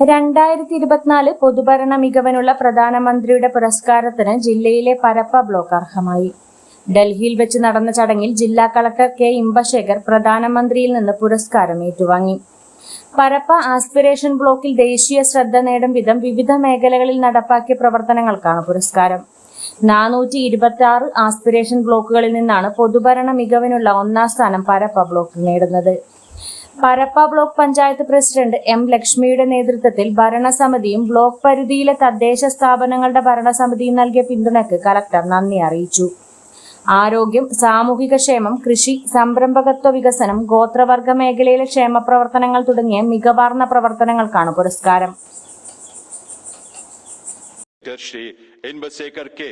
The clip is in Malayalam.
രണ്ടായിരത്തി ഇരുപത്തിനാല് പൊതുഭരണ മികവിനുള്ള പ്രധാനമന്ത്രിയുടെ പുരസ്കാരത്തിന് ജില്ലയിലെ പരപ്പ ബ്ലോക്ക് അർഹമായി. ഡൽഹിയിൽ വെച്ച് നടന്ന ചടങ്ങിൽ ജില്ലാ കളക്ടർ കെ ഇമ്പശേഖർ പ്രധാനമന്ത്രിയിൽ നിന്ന് പുരസ്കാരം ഏറ്റുവാങ്ങി. പരപ്പ ആസ്പിറേഷൻ ബ്ലോക്കിൽ ദേശീയ ശ്രദ്ധ നേടും വിധം വിവിധ മേഖലകളിൽ നടപ്പാക്കിയ പ്രവർത്തനങ്ങൾക്കാണ് പുരസ്കാരം. നാനൂറ്റി ഇരുപത്തി ആറ് ആസ്പിറേഷൻ ബ്ലോക്കുകളിൽ നിന്നാണ് പൊതുഭരണ മികവിനുള്ള ഒന്നാം സ്ഥാനം പരപ്പ ബ്ലോക്ക് നേടുന്നത്. Parappa block panchayat president M ലക്ഷ്മിയുടെ നേതൃത്വത്തിൽ ഭരണസമിതിയും ബ്ലോക്ക് പരിധിയിലെ തദ്ദേശ സ്ഥാപനങ്ങളുടെ ഭരണസമിതിയും നൽകിയ പിന്തുണയ്ക്ക് കലക്ടർ നന്ദി അറിയിച്ചു. ആരോഗ്യം സാമൂഹിക ക്ഷേമം കൃഷി സംരംഭകത്വ വികസനം ഗോത്രവർഗ മേഖലയിലെ ക്ഷേമ പ്രവർത്തനങ്ങൾ തുടങ്ങിയ മികവാർന്ന പ്രവർത്തനങ്ങൾക്കാണ് പുരസ്കാരം. Shri N Basekar K.